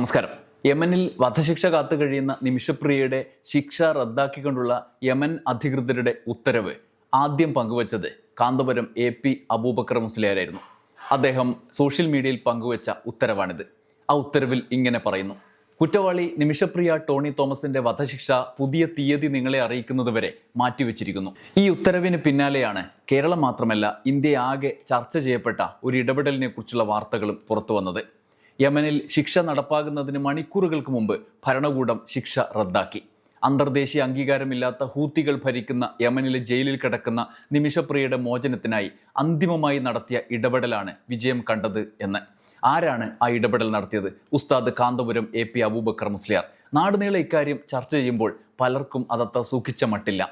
നമസ്കാരം. യമനിൽ വധശിക്ഷ കാത്തു കഴിയുന്ന നിമിഷപ്രിയയുടെ ശിക്ഷ റദ്ദാക്കിക്കൊണ്ടുള്ള യമൻ അധികൃതരുടെ ഉത്തരവ് ആദ്യം പങ്കുവച്ചത് കാന്തപുരം എ പി അബൂബക്കർ മുസ്ലിയാരായിരുന്നു. അദ്ദേഹം സോഷ്യൽ മീഡിയയിൽ പങ്കുവച്ച ഉത്തരവാണിത്. ആ ഉത്തരവിൽ ഇങ്ങനെ പറയുന്നു. കുറ്റവാളി നിമിഷപ്രിയ ടോണി തോമസിന്റെ വധശിക്ഷ പുതിയ തീയതി നിങ്ങളെ അറിയിക്കുന്നതുവരെ മാറ്റിവെച്ചിരിക്കുന്നു. ഈ ഉത്തരവിന് പിന്നാലെയാണ് കേരളം മാത്രമല്ല ഇന്ത്യ ആകെ ചർച്ച ചെയ്യപ്പെട്ട ഒരു ഇടപെടലിനെ കുറിച്ചുള്ള വാർത്തകളും പുറത്തു വന്നത് യമനിൽ ശിക്ഷ നടപ്പാകുന്നതിന് മണിക്കൂറുകൾക്ക് മുമ്പ് ഭരണകൂടം ശിക്ഷ റദ്ദാക്കി. അന്തർദേശീയ അംഗീകാരമില്ലാത്ത ഹൂത്തികൾ ഭരിക്കുന്ന യമനിലെ ജയിലിൽ കിടക്കുന്ന നിമിഷപ്രിയയുടെ മോചനത്തിനായി അന്തിമമായി നടത്തിയ ഇടപെടലാണ് വിജയം കണ്ടത് എന്ന്. ആരാണ് ആ ഇടപെടൽ നടത്തിയത്? ഉസ്താദ് കാന്തപുരം എ പി അബൂബക്കർ മുസ്ലിയാർ. നാടുനീളെ ഇക്കാര്യം ചർച്ച ചെയ്യുമ്പോൾ പലർക്കും അതത്ര സൂക്ഷിച്ച മട്ടില്ല.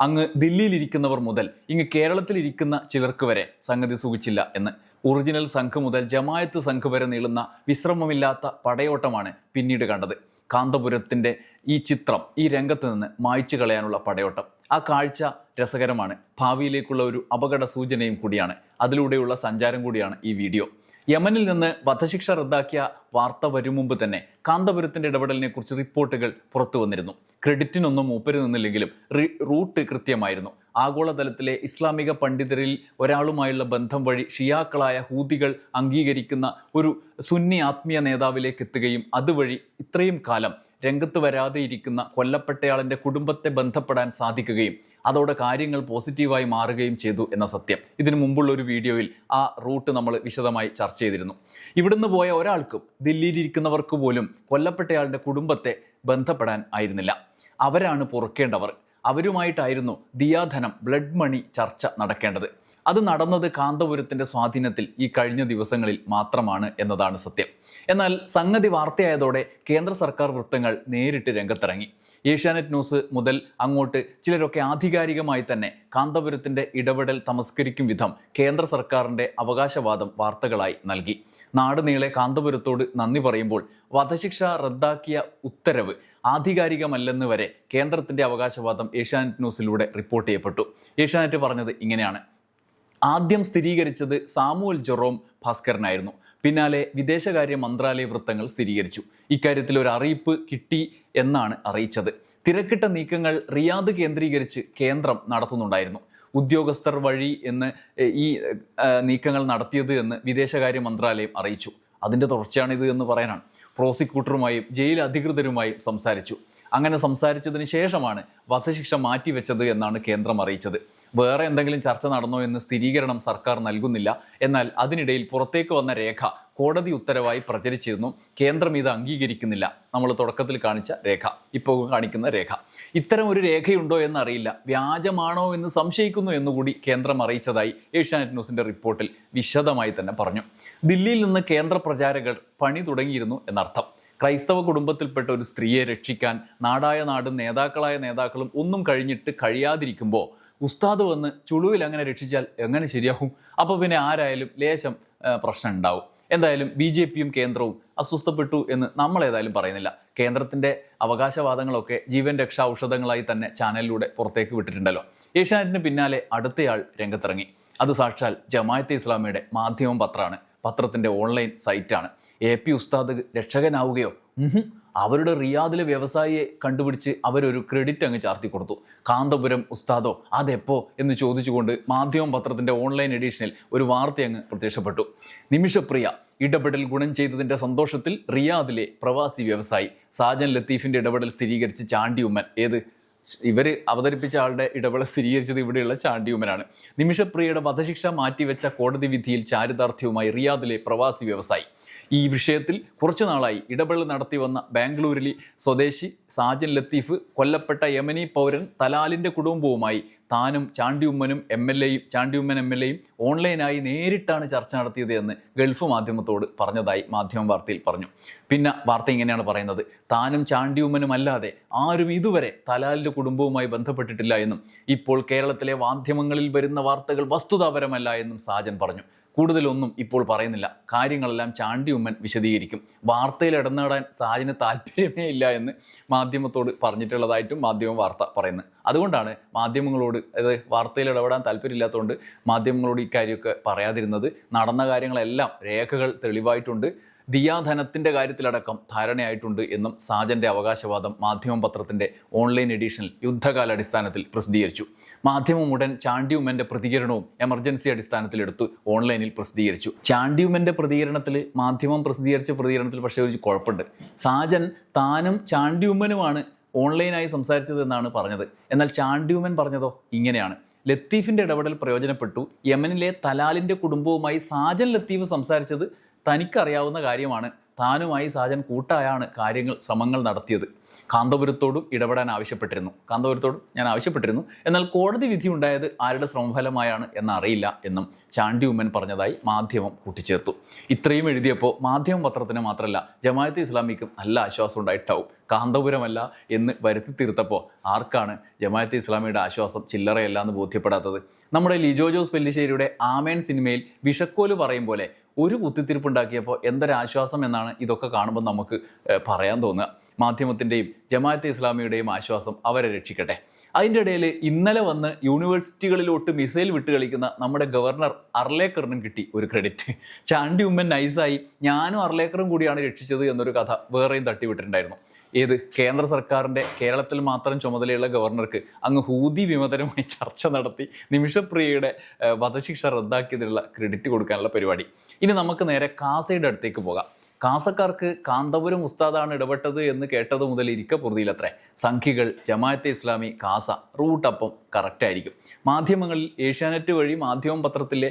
അങ്ങ് ദില്ലിയിലിരിക്കുന്നവർ മുതൽ ഇങ്ങ് കേരളത്തിലിരിക്കുന്ന ചിലർക്ക് വരെ സംഗതി സൂക്ഷിച്ചില്ല എന്ന്. ഒറിജിനൽ സംഘ് മുതൽ ജമായത്ത് സംഘ് വരെ നീളുന്ന വിശ്രമമില്ലാത്ത പടയോട്ടമാണ് പിന്നീട് കണ്ടത്. കാന്തപുരത്തിന്റെ ഈ ചിത്രം ഈ രംഗത്ത് നിന്ന് മായ്ച്ചു കളയാനുള്ള പടയോട്ടം. ആ കാഴ്ച രസകരമാണ്. ഭാവിയിലേക്കുള്ള ഒരു അപകട സൂചനയും കൂടിയാണ്. അതിലൂടെയുള്ള സഞ്ചാരം കൂടിയാണ് ഈ വീഡിയോ. യമനിൽ നിന്ന് വധശിക്ഷ റദ്ദാക്കിയ വാർത്ത വരും മുമ്പ് തന്നെ കാന്തപുരത്തിന്റെ ഇടപെടലിനെ കുറിച്ച് റിപ്പോർട്ടുകൾ പുറത്തു വന്നിരുന്നു. ക്രെഡിറ്റിനൊന്നും മൂപ്പര് നിന്നില്ലെങ്കിലും റൂട്ട് കൃത്യമായിരുന്നു. ആഗോളതലത്തിലെ ഇസ്ലാമിക പണ്ഡിതരിൽ ഒരാളുമായുള്ള ബന്ധം വഴി ഷിയാക്കളായ ഹൂതികൾ അംഗീകരിക്കുന്ന ഒരു സുന്നി ആത്മീയ നേതാവിലേക്ക് എത്തുകയും അതുവഴി ഇത്രയും കാലം രംഗത്ത് വരാതെ ഇരിക്കുന്ന കൊല്ലപ്പെട്ടയാളിന്റെ കുടുംബത്തെ ബന്ധപ്പെടാൻ സാധിക്കുകയും അതോടെ കാര്യങ്ങൾ പോസിറ്റീവായി മാറുകയും ചെയ്തു എന്ന സത്യം. ഇതിനു മുമ്പുള്ള ഒരു വീഡിയോയിൽ ആ റൂട്ട് നമ്മൾ വിശദമായി ചർച്ച ചെയ്തിരുന്നു. ഇവിടുന്ന് പോയ ഒരാൾക്കും ദില്ലിയിലിരിക്കുന്നവർക്ക് പോലും കൊല്ലപ്പെട്ടയാളുടെ കുടുംബത്തെ ബന്ധപ്പെടാൻ ആയിരുന്നില്ല. അവരാണ് പൊറുക്കേണ്ടവർ. അവരുമായിട്ടായിരുന്നു ദിയാധനം ബ്ലഡ് മണി ചർച്ച നടക്കേണ്ടത്. അത് നടന്നത് കാന്തപുരത്തിന്റെ സ്വാധീനത്തിൽ ഈ കഴിഞ്ഞ ദിവസങ്ങളിൽ മാത്രമാണ് എന്നതാണ് സത്യം. എന്നാൽ സംഗതി വാർത്തയായതോടെ കേന്ദ്ര സർക്കാർ വൃത്തങ്ങൾ നേരിട്ട് രംഗത്തിറങ്ങി. ഏഷ്യാനെറ്റ് ന്യൂസ് മുതൽ അങ്ങോട്ട് ചിലരൊക്കെ ആധികാരികമായി തന്നെ കാന്തപുരത്തിന്റെ ഇടപെടൽ തമസ്കരിക്കും വിധം കേന്ദ്ര സർക്കാരിന്റെ അവകാശവാദം വാർത്തകളായി നൽകി. നാടുനീളെ കാന്തപുരത്തോട് നന്ദി പറയുമ്പോൾ വധശിക്ഷ റദ്ദാക്കിയ ഉത്തരവ് ആധികാരികമല്ലെന്ന് വരെ കേന്ദ്രത്തിന്റെ അവകാശവാദം ഏഷ്യാനെറ്റ് ന്യൂസിലൂടെ റിപ്പോർട്ട് ചെയ്യപ്പെട്ടു. ഏഷ്യാനെറ്റ് പറഞ്ഞത് ഇങ്ങനെയാണ്. ആദ്യം സ്ഥിരീകരിച്ചത് സാമുവൽ ജെറോം ഭാസ്കരനായിരുന്നു. പിന്നാലെ വിദേശകാര്യ മന്ത്രാലയ വൃത്തങ്ങൾ സ്ഥിരീകരിച്ചു. ഇക്കാര്യത്തിൽ ഒരു അറിയിപ്പ് കിട്ടി എന്നാണ് അറിയിച്ചത്. തിരക്കിട്ട നീക്കങ്ങൾ റിയാദ് കേന്ദ്രീകരിച്ച് കേന്ദ്രം നടത്തുന്നുണ്ടായിരുന്നു. ഉദ്യോഗസ്ഥർ വഴി എന്ന് ഈ നീക്കങ്ങൾ നടത്തിയത് എന്ന് വിദേശകാര്യ മന്ത്രാലയം അറിയിച്ചു. അതിന്റെ തുടർച്ചയാണിത് എന്ന് പറയാനാണ്. പ്രോസിക്യൂട്ടറുമായും ജയിൽ അധികൃതരുമായും സംസാരിച്ചു. അങ്ങനെ സംസാരിച്ചതിന് ശേഷമാണ് വധശിക്ഷ മാറ്റിവെച്ചത് എന്നാണ് കേന്ദ്രം അറിയിച്ചത്. വേറെ എന്തെങ്കിലും ചർച്ച നടന്നോ എന്ന് സ്ഥിരീകരണം സർക്കാർ നൽകുന്നില്ല. എന്നാൽ അതിനിടയിൽ പുറത്തേക്ക് വന്ന രേഖ കോടതി ഉത്തരവായി പ്രചരിച്ചിരുന്നു. കേന്ദ്രം ഇത് അംഗീകരിക്കുന്നില്ല. നമ്മൾ തുടക്കത്തിൽ കാണിച്ച രേഖ. ഇപ്പോൾ കാണിക്കുന്ന രേഖ. ഇത്തരം ഒരു രേഖയുണ്ടോ എന്നറിയില്ല. വ്യാജമാണോ എന്ന് സംശയിക്കുന്നു എന്നുകൂടി കേന്ദ്രം അറിയിച്ചതായി ഏഷ്യാനെറ്റ് ന്യൂസിന്റെ റിപ്പോർട്ടിൽ വിശദമായി തന്നെ പറഞ്ഞു. ദില്ലിയിൽ നിന്ന് കേന്ദ്ര പ്രചാരകർ പണി തുടങ്ങിയിരുന്നു എന്നർത്ഥം. ക്രൈസ്തവ കുടുംബത്തിൽപ്പെട്ട ഒരു സ്ത്രീയെ രക്ഷിക്കാൻ നാടായ നാടും നേതാക്കളായ നേതാക്കളും ഒന്നും കഴിഞ്ഞിട്ട് കഴിയാതിരിക്കുമ്പോൾ ഉസ്താദ് വന്ന് ചുളുവിൽ അങ്ങനെ രക്ഷിച്ചാൽ എങ്ങനെ ശരിയാകും അപ്പോൾ പിന്നെ ആരായാലും ലേശം പ്രശ്നം ഉണ്ടാവും. എന്തായാലും ബി ജെ പിയും കേന്ദ്രവും അസ്വസ്ഥപ്പെട്ടു എന്ന് നമ്മൾ ഏതായാലും പറയുന്നില്ല. കേന്ദ്രത്തിന്റെ അവകാശവാദങ്ങളൊക്കെ ജീവൻ രക്ഷാ ഔഷധങ്ങളായി തന്നെ ചാനലിലൂടെ പുറത്തേക്ക് വിട്ടിട്ടുണ്ടല്ലോ. ഏഷ്യാനെറ്റിന് പിന്നാലെ അടുത്തയാൾ രംഗത്തിറങ്ങി. അത് സാക്ഷാൽ ജമായത്തെ ഇസ്ലാമിയുടെ മാധ്യമം പത്രമാണ്. പത്രത്തിന്റെ ഓൺലൈൻ സൈറ്റാണ്. എ പി ഉസ്താദ് രക്ഷകനാവുകയോ. അവരുടെ റിയാദിലെ വ്യവസായിയെ കണ്ടുപിടിച്ച് അവരൊരു ക്രെഡിറ്റ് അങ്ങ് ചാർത്തി കൊടുത്തു. കാന്തപുരം ഉസ്താദോ അതെപ്പോ എന്ന് ചോദിച്ചുകൊണ്ട് മാധ്യമ പത്രത്തിന്റെ ഓൺലൈൻ എഡിഷനിൽ ഒരു വാർത്ത അങ്ങ് പ്രത്യക്ഷപ്പെട്ടു. നിമിഷപ്രിയ ഇടപെടൽ ഗുണം ചെയ്തതിന്റെ സന്തോഷത്തിൽ റിയാദിലെ പ്രവാസി വ്യവസായി സാജൻ ലത്തീഫിന്റെ ഇടപെടൽ സ്ഥിരീകരിച്ച് ചാണ്ടി ഉമ്മൻ ഏത്? ഇവർ അവതരിപ്പിച്ച ആളുടെ ഇടപെടൽ സ്ഥിരീകരിച്ചത് ഇവിടെയുള്ള ചാണ്ടിയുമനാണ് നിമിഷപ്രിയയുടെ വധശിക്ഷ മാറ്റിവെച്ച കോടതി വിധിയിൽ ചാരിതാർത്ഥ്യവുമായി റിയാദിലെ പ്രവാസി വ്യവസായി. ഈ വിഷയത്തിൽ കുറച്ചു നാളായി ഇടപെടൽ നടത്തി വന്ന ബാംഗ്ലൂരിലെ സ്വദേശി സാജൻ ലത്തീഫ് കൊല്ലപ്പെട്ട യമനി പൗരൻ തലാലിന്റെ കുടുംബവുമായി താനും ചാണ്ടിയുമ്മനും എം എൽ എയും ചാണ്ടിയുമ്മൻ എം എൽ എയും ഓൺലൈനായി നേരിട്ടാണ് ചർച്ച നടത്തിയത് എന്ന് ഗൾഫ് മാധ്യമത്തോട് പറഞ്ഞതായി മാധ്യമ വാർത്തയിൽ പറഞ്ഞു. പിന്നെ വാർത്ത ഇങ്ങനെയാണ് പറയുന്നത്. താനും ചാണ്ടിയുമ്മനും അല്ലാതെ ആരും ഇതുവരെ തലാലിന്റെ കുടുംബവുമായി ബന്ധപ്പെട്ടിട്ടില്ല എന്നും ഇപ്പോൾ കേരളത്തിലെ മാധ്യമങ്ങളിൽ വരുന്ന വാർത്തകൾ വസ്തുതാപരമല്ല എന്നും സാജൻ പറഞ്ഞു. കൂടുതലൊന്നും ഇപ്പോൾ പറയുന്നില്ല. കാര്യങ്ങളെല്ലാം ചാണ്ടി ഉമ്മൻ വിശദീകരിക്കും. വാർത്തയിൽ ഇടനേടാൻ സാജന് താല്പര്യമേ ഇല്ല എന്ന് മാധ്യമത്തോട് പറഞ്ഞിട്ടുള്ളതായിട്ടും മാധ്യമ വാർത്ത പറയുന്നത് അതുകൊണ്ടാണ് മാധ്യമങ്ങളോട് അത് വാർത്തയിൽ ഇടപെടാൻ താല്പര്യമില്ലാത്തതുകൊണ്ട് മാധ്യമങ്ങളോട് ഇക്കാര്യമൊക്കെ കാര്യമൊക്കെ പറയാതിരുന്നത്. നടന്ന കാര്യങ്ങളെല്ലാം രേഖകൾ തെളിവായിട്ടുണ്ട്. ദിയാധനത്തിന്റെ കാര്യത്തിലടക്കം ധാരണയായിട്ടുണ്ട് എന്നും സാജന്റെ അവകാശവാദം മാധ്യമം പത്രത്തിന്റെ ഓൺലൈൻ എഡിഷനിൽ യുദ്ധകാലാടിസ്ഥാനത്തിൽ പ്രസിദ്ധീകരിച്ചു. മാധ്യമം ഉടൻ ചാണ്ടിയുമ്മന്റെ പ്രതികരണവും എമർജൻസി അടിസ്ഥാനത്തിൽ എടുത്ത് ഓൺലൈനിൽ പ്രസിദ്ധീകരിച്ചു. ചാണ്ടിയുമ്മന്റെ പ്രതികരണത്തിൽ മാധ്യമം പ്രസിദ്ധീകരിച്ച പ്രതികരണത്തിൽ പക്ഷേ ഒരു കുഴപ്പമുണ്ട്. സാജൻ താനും ചാണ്ടിയുമ്മനുമാണ് ഓൺലൈനായി സംസാരിച്ചത് എന്നാണ് പറഞ്ഞത്. എന്നാൽ ചാണ്ടിയുമൻ പറഞ്ഞതോ? ഇങ്ങനെയാണ്. ലത്തീഫിന്റെ ഇടപെടൽ പ്രയോജനപ്പെട്ടു. യമനിലെ തലാലിന്റെ കുടുംബവുമായി സാജൻ ലത്തീഫ് സംസാരിച്ചത് തനിക്കറിയാവുന്ന കാര്യമാണ്. താനുമായി സാജൻ കൂട്ടായാണ് കാര്യങ്ങൾ ശ്രമങ്ങൾ നടത്തിയത്. കാന്തപുരത്തോടും ഇടപെടാൻ ആവശ്യപ്പെട്ടിരുന്നു. കാന്തപുരത്തോടും ഞാൻ ആവശ്യപ്പെട്ടിരുന്നു. എന്നാൽ കോടതി വിധി ഉണ്ടായത് ആരുടെ ശ്രമഫലമായാണ് എന്നറിയില്ല എന്നും ചാണ്ടി ഉമ്മൻ പറഞ്ഞതായി മാധ്യമം കൂട്ടിച്ചേർത്തു. ഇത്രയും എഴുതിയപ്പോൾ മാധ്യമ പത്രത്തിന് മാത്രമല്ല ജമാഅത്തെ ഇസ്ലാമിക്കും നല്ല ആശ്വാസം ഉണ്ടായിട്ടാവും. കാന്തപുരമല്ല എന്ന് വരുത്തി തീർത്തപ്പോൾ ആർക്കാണ് ജമാഅത്തെ ഇസ്ലാമിയുടെ ആശ്വാസം ചില്ലറയല്ല എന്ന് ബോധ്യപ്പെടാത്തത്? നമ്മുടെ ലിജോ ജോസ് പെല്ലിശ്ശേരിയുടെ ആമേൻ സിനിമയിൽ വിഷക്കോൽ പറയും പോലെ ഒരു കുത്തിത്തിരിപ്പ് ഉണ്ടാക്കിയപ്പോൾ എന്തൊരാശ്വാസം എന്നാണ് ഇതൊക്കെ കാണുമ്പോൾ നമുക്ക് പറയാൻ തോന്നുക. മാധ്യമത്തിന്റെയും ജമാഅത്തെ ഇസ്ലാമിയുടെയും ആശ്വാസം അവരെ രക്ഷിക്കട്ടെ. അതിന്റെ ഇടയിൽ ഇന്നലെ വന്ന് യൂണിവേഴ്സിറ്റികളിലോട്ട് മിസൈൽ വിട്ട് കളിക്കുന്ന നമ്മുടെ ഗവർണർ അർലേക്കറിനും കിട്ടി ഒരു ക്രെഡിറ്റ്. ചാണ്ടി ഉമ്മൻ നൈസായി ഞാനും അർലേക്കറും കൂടിയാണ് രക്ഷിച്ചത് എന്നൊരു കഥ വേറെയും തട്ടിവിട്ടിട്ടുണ്ടായിരുന്നു. ഏത്? കേന്ദ്ര സർക്കാരിന്റെ കേരളത്തിൽ മാത്രം ചുമതലയുള്ള ഗവർണർക്ക് അങ്ങ് ഹൂതി വിമതരുമായി ചർച്ച നടത്തി നിമിഷപ്രിയയുടെ വധശിക്ഷ റദ്ദാക്കിയതിനുള്ള ക്രെഡിറ്റ് കൊടുക്കാനുള്ള പരിപാടി. ഇനി നമുക്ക് നേരെ കാസയുടെ അടുത്തേക്ക് പോകാം. കാസക്കാർക്ക് കാന്തപുരം ഉസ്താദാണ് ഇടപെട്ടത് എന്ന് കേട്ടത് മുതൽ ഇരിക്ക പൊറുതിയിലത്രേ. സംഖികൾ ജമാഅത്തെ ഇസ്ലാമി കാസ റൂട്ടപ്പം കറക്റ്റ് ആയിരിക്കും. മാധ്യമങ്ങളിൽ ഏഷ്യാനെറ്റ് വഴി മാധ്യമ പത്രത്തിലെ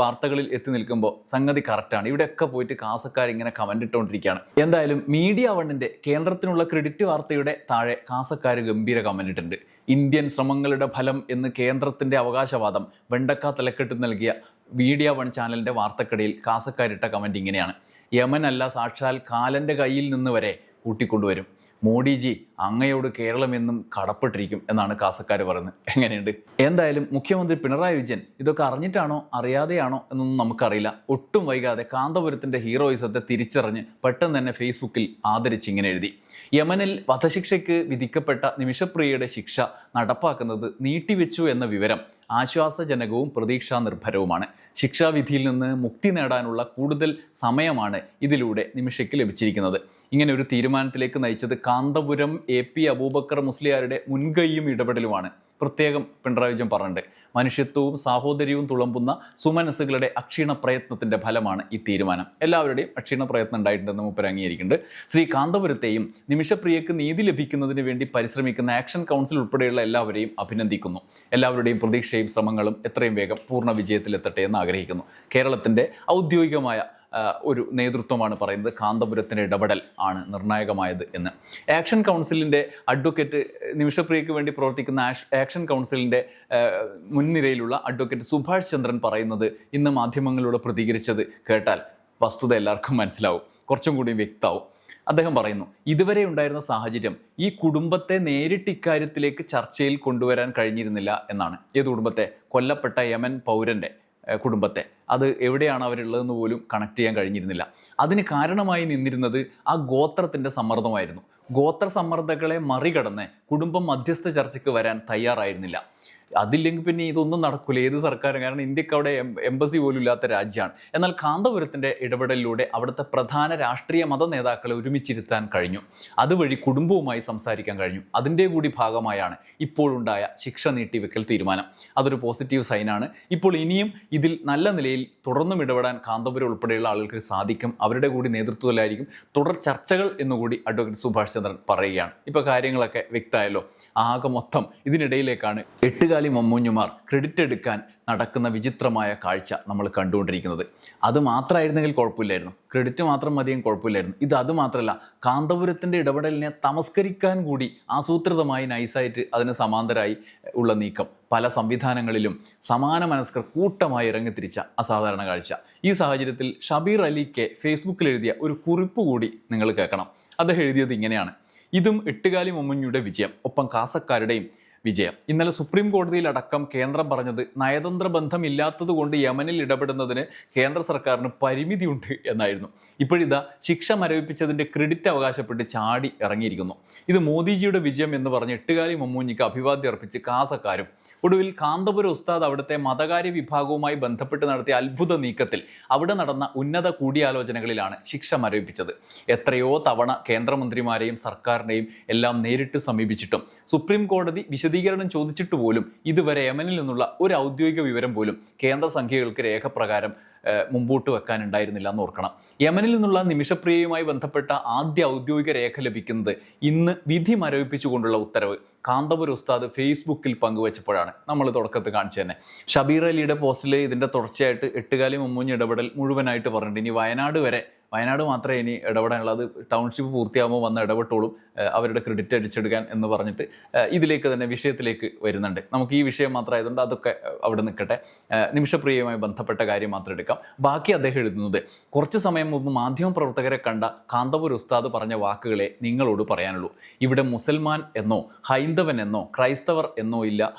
വാർത്തകളിൽ എത്തി നിൽക്കുമ്പോൾ സംഗതി കറക്റ്റാണ് ഇവിടെയൊക്കെ പോയിട്ട് കാസക്കാർ ഇങ്ങനെ കമന്റ് ഇട്ടുകൊണ്ടിരിക്കുകയാണ് എന്തായാലും മീഡിയ വണ്ണിന്റെ കേന്ദ്രത്തിനുള്ള ക്രെഡിറ്റ് വാർത്തയുടെ താഴെ കാസക്കാർ ഗംഭീര കമന്റ് ഇട്ടുണ്ട് ഇന്ത്യൻ ശ്രമങ്ങളുടെ ഫലം എന്ന് കേന്ദ്രത്തിന്റെ അവകാശവാദം വെണ്ടക്ക തലക്കെട്ട് നൽകിയ മീഡിയ വൺ ചാനലിന്റെ വാർത്തക്കടയിൽ കാസക്കാരിട്ട കമന്റ് ഇങ്ങനെയാണ്. യമൻ അല്ല സാക്ഷാൽ കാലന്റെ കയ്യിൽ നിന്ന് വരെ കൂട്ടിക്കൊണ്ടുവരും. മോഡിജി അങ്ങയോട് കേരളം എന്നും കടപ്പെട്ടിരിക്കും എന്നാണ് കാസക്കാർ പറയുന്നത്. എങ്ങനെയുണ്ട്? എന്തായാലും മുഖ്യമന്ത്രി പിണറായി വിജയൻ ഇതൊക്കെ അറിഞ്ഞിട്ടാണോ അറിയാതെയാണോ എന്നൊന്നും നമുക്കറിയില്ല. ഒട്ടും വൈകാതെ കാന്തപുരത്തിന്റെ ഹീറോയിസത്തെ തിരിച്ചറിഞ്ഞ് പെട്ടെന്ന് തന്നെ ഫേസ്ബുക്കിൽ ആദരിച്ച് ഇങ്ങനെ എഴുതി. യമനിൽ വധശിക്ഷയ്ക്ക് വിധിക്കപ്പെട്ട നിമിഷപ്രിയയുടെ ശിക്ഷ നടപ്പാക്കുന്നത് നീട്ടിവെച്ചു എന്ന വിവരം ആശ്വാസജനകവും പ്രതീക്ഷാ നിർഭരവുമാണ് ശിക്ഷാവിധിയിൽ നിന്ന് മുക്തി നേടാനുള്ള കൂടുതൽ സമയമാണ് ഇതിലൂടെ നിമിഷയ്ക്ക് ലഭിച്ചിരിക്കുന്നത്. ഇങ്ങനെ ഒരു തീരുമാനത്തിലേക്ക് നയിച്ചത് കാന്തപുരം എ പി അബൂബക്കർ മുസ്ലിയാരുടെ മുൻകൈയും ഇടപെടലുമാണ്. പ്രത്യേകം പിണറായി വിജയൻ പറഞ്ഞിട്ടുണ്ട്. മനുഷ്യത്വവും സാഹോദര്യവും തുളമ്പുന്ന സുമനസ്സുകളുടെ അക്ഷീണ പ്രയത്നത്തിന്റെ ഫലമാണ് ഈ തീരുമാനം. എല്ലാവരുടെയും അക്ഷീണ പ്രയത്നം ഉണ്ടായിട്ടുണ്ടെന്ന് മൂപ്പർ അംഗീകരിക്കുന്നുണ്ട്. ശ്രീ കാന്തപുരത്തെയും നിമിഷപ്രിയക്ക് നീതി ലഭിക്കുന്നതിന് വേണ്ടി പരിശ്രമിക്കുന്ന ആക്ഷൻ കൗൺസിൽ ഉൾപ്പെടെയുള്ള എല്ലാവരെയും അഭിനന്ദിക്കുന്നു. എല്ലാവരുടെയും പ്രതീക്ഷയും ശ്രമങ്ങളും എത്രയും വേഗം പൂർണ വിജയത്തിലെത്തട്ടെ എന്ന് ആഗ്രഹിക്കുന്നു. കേരളത്തിന്റെ ഔദ്യോഗികമായ ഒരു നേതൃത്വമാണ് പറയുന്നത്. കാന്തപുരത്തിന്റെ ഇടപെടൽ ആണ് നിർണായകമായത് എന്ന്. ആക്ഷൻ കൗൺസിലിന്റെ അഡ്വക്കേറ്റ് നിമിഷപ്രിയയ്ക്ക് വേണ്ടി പ്രവർത്തിക്കുന്ന ആക്ഷൻ കൗൺസിലിന്റെ മുൻനിരയിലുള്ള അഡ്വക്കേറ്റ് സുഭാഷ് ചന്ദ്രൻ പറയുന്നത് ഇന്ന് മാധ്യമങ്ങളിലൂടെ പ്രതികരിച്ചത് കേട്ടാൽ വസ്തുത എല്ലാവർക്കും മനസ്സിലാവും. കുറച്ചും കൂടി വ്യക്തമാവും അദ്ദേഹം പറയുന്നു ഇതുവരെ ഉണ്ടായിരുന്ന സാഹചര്യം ഈ കുടുംബത്തെ നേരിട്ട് ഇക്കാര്യത്തിലേക്ക് ചർച്ചയിൽ കൊണ്ടുവരാൻ കഴിഞ്ഞിരുന്നില്ല എന്നാണ്. ഏത് കുടുംബത്തെ? കൊല്ലപ്പെട്ട യമൻ പൗരന്റെ കുടുംബത്തെ. അത് എവിടെയാണ് അവരുള്ളതെന്ന് പോലും കണക്ട് ചെയ്യാൻ കഴിഞ്ഞിരുന്നില്ല. അതിന് കാരണമായി നിന്നിരുന്നത് ആ ഗോത്രത്തിന്റെ സമ്മർദ്ദമായിരുന്നു. ഗോത്ര സമ്മർദ്ദങ്ങളെ മറികടന്ന് കുടുംബം മധ്യസ്ഥ ചർച്ചയ്ക്ക് വരാൻ തയ്യാറായിരുന്നില്ല. അതില്ലെങ്കിൽ പിന്നെ ഇതൊന്നും നടക്കില്ല ഏത് സർക്കാരും? കാരണം ഇന്ത്യയ്ക്ക് അവിടെ എംബസി പോലും ഇല്ലാത്ത രാജ്യമാണ്. എന്നാൽ കാന്തപുരത്തിന്റെ ഇടപെടലിലൂടെ അവിടുത്തെ പ്രധാന രാഷ്ട്രീയ മത നേതാക്കളെ ഒരുമിച്ചിരുത്താൻ കഴിഞ്ഞു. അതുവഴി കുടുംബവുമായി സംസാരിക്കാൻ കഴിഞ്ഞു. അതിന്റെ കൂടി ഭാഗമായാണ് ഇപ്പോഴുണ്ടായ ശിക്ഷ നീട്ടിവെക്കൽ തീരുമാനം. അതൊരു പോസിറ്റീവ് സൈനാണ്. ഇപ്പോൾ ഇനിയും ഇതിൽ നല്ല നിലയിൽ തുടർന്നും ഇടപെടാൻ കാന്തപുരം ഉൾപ്പെടെയുള്ള ആളുകൾക്ക് സാധിക്കും. അവരുടെ കൂടി നേതൃത്വത്തിലായിരിക്കും തുടർ ചർച്ചകൾ എന്നുകൂടി അഡ്വക്കേറ്റ് സുഭാഷ് ചന്ദ്രൻ പറയുകയാണ്. ഇപ്പോൾ കാര്യങ്ങളൊക്കെ വ്യക്തമായല്ലോ. ആകെ മൊത്തം ഇതിനിടയിലേക്കാണ് എട്ടുകാലി മമ്മൂഞ്ഞുമാർ ക്രെഡിറ്റ് എടുക്കാൻ നടക്കുന്ന വിചിത്രമായ കാഴ്ച നമ്മൾ കണ്ടുകൊണ്ടിരിക്കുന്നത്. അത് മാത്രമായിരുന്നെങ്കിൽ കുഴപ്പമില്ലായിരുന്നു. ക്രെഡിറ്റ് മാത്രം മതിയും കുഴപ്പമില്ലായിരുന്നു. ഇത് അത് മാത്രമല്ല കാന്തപുരത്തിന്റെ ഇടപെടലിനെ തമസ്കരിക്കാൻ കൂടി ആസൂത്രിതമായി നൈസായിട്ട് അതിന് സമാന്തരമായി ഉള്ള നീക്കം. പല സംവിധാനങ്ങളിലും സമാന മനസ്കർ കൂട്ടമായി ഇറങ്ങിത്തിരിച്ച അസാധാരണ കാഴ്ച. ഈ സാഹചര്യത്തിൽ ഷബീർ അലിക്ക് ഫേസ്ബുക്കിൽ എഴുതിയ ഒരു കുറിപ്പ് കൂടി നിങ്ങൾ കേൾക്കണം. അദ്ദേഹം എഴുതിയത് ഇങ്ങനെയാണ്. ഇതും എട്ടുകാലി മമ്മൂഞ്ഞിയുടെ വിജയം. ഒപ്പം കാസക്കാരുടെയും വിജയം. ഇന്നലെ സുപ്രീം കോടതിയിലടക്കം കേന്ദ്രം പറഞ്ഞത് നയതന്ത്ര ബന്ധമില്ലാത്തത് കൊണ്ട് യമനിൽ ഇടപെടുന്നതിന് കേന്ദ്ര സർക്കാരിന് പരിമിതിയുണ്ട് എന്നായിരുന്നു. ഇപ്പോഴിതാ ശിക്ഷ മരവിപ്പിച്ചതിന്റെ ക്രെഡിറ്റ് അവകാശപ്പെട്ട് ചാടി ഇറങ്ങിയിരിക്കുന്നു. ഇത് മോദിജിയുടെ വിജയം എന്ന് പറഞ്ഞ് എട്ടുകാലി മമ്മൂഞ്ഞിക്ക് അഭിവാദ്യം അർപ്പിച്ച് കാസക്കാരും. ഒടുവിൽ കാന്തപുര ഉസ്താദ് അവിടുത്തെ മതകാര്യ വിഭാഗവുമായി ബന്ധപ്പെട്ട് നടത്തിയ അത്ഭുത നീക്കത്തിൽ അവിടെ നടന്ന ഉന്നത കൂടിയാലോചനകളിലാണ് ശിക്ഷ മരവിപ്പിച്ചത്. എത്രയോ തവണ കേന്ദ്രമന്ത്രിമാരെയും സർക്കാരിനെയും എല്ലാം നേരിട്ട് സമീപിച്ചിട്ടും സുപ്രീം കോടതി വിശദീകരണം ചോദിച്ചിട്ട് പോലും ഇതുവരെ യമനിൽ നിന്നുള്ള ഒരു ഔദ്യോഗിക വിവരം പോലും കേന്ദ്ര സംഖ്യകൾക്ക് രേഖപ്രകാരം മുമ്പോട്ട് വെക്കാനുണ്ടായിരുന്നില്ല എന്ന് ഓർക്കണം. യമനിൽ നിന്നുള്ള നിമിഷപ്രിയയുമായി ബന്ധപ്പെട്ട ആദ്യ ഔദ്യോഗിക രേഖ ലഭിക്കുന്നത് ഇന്ന് വിധി മരവിപ്പിച്ചുകൊണ്ടുള്ള ഉത്തരവ് കാന്തപുര ഉസ്താദ് ഫേസ്ബുക്കിൽ പങ്കുവച്ചപ്പോഴാണ്. നമ്മൾ തുടക്കത്തിൽ കാണിച്ചു തന്നെ. ഷബീർ അലിയുടെ പോസ്റ്റിൽ ഇതിന്റെ തുടർച്ചയായിട്ട് എട്ടുകാലി മുമ്മൂഞ്ഞ് ഇടപെടൽ മുഴുവനായിട്ട് പറഞ്ഞിട്ടുണ്ട്. ഇനി വയനാട് വരെ വയനാട് മാത്രമേ ഇനി ഇടപെടാനുള്ളത് ടൗൺഷിപ്പ് പൂർത്തിയാകുമ്പോൾ വന്ന് ഇടപെട്ടോളും അവരുടെ ക്രെഡിറ്റ് അടിച്ചെടുക്കാൻ എന്ന് പറഞ്ഞിട്ട് ഇതിലേക്ക് തന്നെ വിഷയത്തിലേക്ക് വരുന്നുണ്ട്. നമുക്ക് ഈ വിഷയം മാത്രമായതുകൊണ്ട് അതൊക്കെ അവിടെ നിൽക്കട്ടെ. നിമിഷപ്രിയയുമായി ബന്ധപ്പെട്ട കാര്യം മാത്രം എടുക്കാം. ബാക്കി അദ്ദേഹം എഴുതുന്നത് കുറച്ച് സമയം മുമ്പ് മാധ്യമ പ്രവർത്തകരെ കണ്ട കാന്തപുര ഉസ്താദ് പറഞ്ഞ വാക്കുകളെ നിങ്ങളോട് പറയാനുള്ളൂ. ഇവിടെ മുസൽമാൻ എന്നോ ഹൈന്ദവൻ എന്നോ ക്രൈസ്തവർ എന്നോ ഇല്ല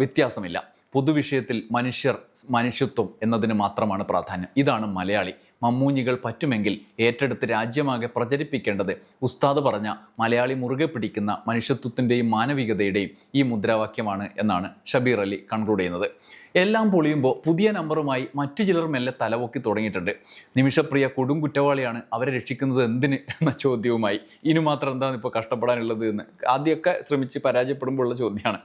വ്യത്യാസമില്ല. പൊതുവിഷയത്തിൽ മനുഷ്യർ മനുഷ്യത്വം എന്നതിന് മാത്രമാണ് പ്രാധാന്യം. ഇതാണ് മലയാളി. മമ്മൂഞ്ഞികൾ പറ്റുമെങ്കിൽ ഏറ്റെടുത്ത് രാജ്യമാകെ പ്രചരിപ്പിക്കേണ്ടത് ഉസ്താദ് പറഞ്ഞ മലയാളി മുറുകെ പിടിക്കുന്ന മനുഷ്യത്വത്തിന്റെയും മാനവികതയുടെയും ഈ മുദ്രാവാക്യമാണ് എന്നാണ് ഷബീർ അലി കൺക്ലൂഡ് ചെയ്യുന്നത്. എല്ലാം പൊളിയുമ്പോൾ പുതിയ നമ്പറുമായി മറ്റു ചിലർ മെല്ലെ തലപൊക്കി തുടങ്ങിയിട്ടുണ്ട്. നിമിഷപ്രിയ കൊടും കുറ്റവാളിയാണ് അവരെ രക്ഷിക്കുന്നത് എന്തിന് എന്ന ചോദ്യവുമായി. ഇനി മാത്രം എന്താണ് ഇപ്പോൾ കഷ്ടപ്പെടാനുള്ളത് എന്ന് ആദ്യമൊക്കെ ശ്രമിച്ച് പരാജയപ്പെടുമ്പോഴുള്ള ചോദ്യമാണ്.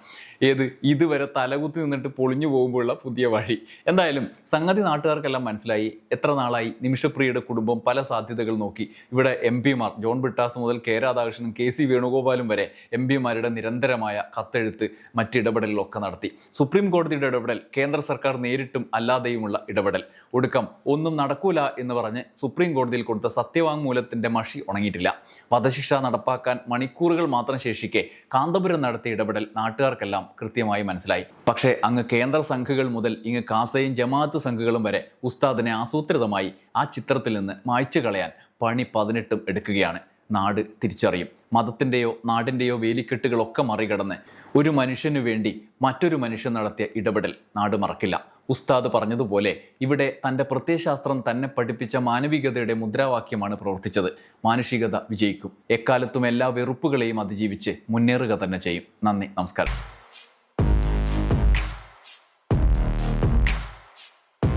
ഏത്? ഇതുവരെ തലകുത്തി നിന്നിട്ട് പൊളിഞ്ഞു പോകുമ്പോഴുള്ള പുതിയ വഴി. എന്തായാലും സംഗതി നാട്ടുകാർക്കെല്ലാം മനസ്സിലായി. എത്ര നാളായി നിമിഷപ്രിയയുടെ കുടുംബം പല സാധ്യതകൾ നോക്കി. ഇവിടെ എം പിമാർ ജോൺ ബിട്ടാസ് മുതൽ കെ രാധാകൃഷ്ണനും കെ സി വേണുഗോപാലും വരെ എം പിമാരുടെ നിരന്തരമായ കത്തെഴുത്ത് മറ്റിടപെടലിലൊക്കെ നടത്തി. സുപ്രീം കോടതിയുടെ ഇടപെടൽ കേന്ദ്ര സർക്കാർ നേരിട്ടും അല്ലാതെയുമുള്ള ഇടപെടൽ. ഒടുക്കം ഒന്നും നടക്കൂല എന്ന് പറഞ്ഞ് സുപ്രീം കോടതിയിൽ കൊടുത്ത സത്യവാങ്മൂലത്തിന്റെ മഷി ഉണങ്ങിയിട്ടില്ല. വധശിക്ഷ നടപ്പാക്കാൻ മണിക്കൂറുകൾ മാത്രം ശേഷിക്കെ കാന്തപുരം നടത്തിയ ഇടപെടൽ നാട്ടുകാർക്കെല്ലാം കൃത്യമായി മനസ്സിലായി. പക്ഷേ അങ്ങ് കേന്ദ്ര സംഘുകൾ മുതൽ ഇങ്ങ് കാസയും ജമാഅത്ത് സംഘുകളും വരെ ഉസ്താദിനെ ആസൂത്രിതമായി ആ ചിത്രത്തിൽ നിന്ന് മായ്ച്ചു കളയാൻ പണി പതിനെട്ടും എടുക്കുകയാണ്. നാട് തിരിച്ചറിയും. മതത്തിന്റെയോ നാടിന്റെയോ വേലിക്കെട്ടുകളൊക്കെ മറികടന്ന് ഒരു മനുഷ്യനു വേണ്ടി മറ്റൊരു മനുഷ്യൻ നടത്തിയ ഇടപെടൽ നാട് മറക്കില്ല. ഉസ്താദ് പറഞ്ഞതുപോലെ ഇവിടെ തന്റെ പ്രത്യയശാസ്ത്രം തന്നെ പഠിപ്പിച്ച മാനവികതയുടെ മുദ്രാവാക്യമാണ് പ്രവർത്തിച്ചത്. മാനുഷികത വിജയിക്കും. എക്കാലത്തും എല്ലാ വെറുപ്പുകളെയും അതിജീവിച്ച് മുന്നേറുക തന്നെ ചെയ്യും. നന്ദി നമസ്കാരം.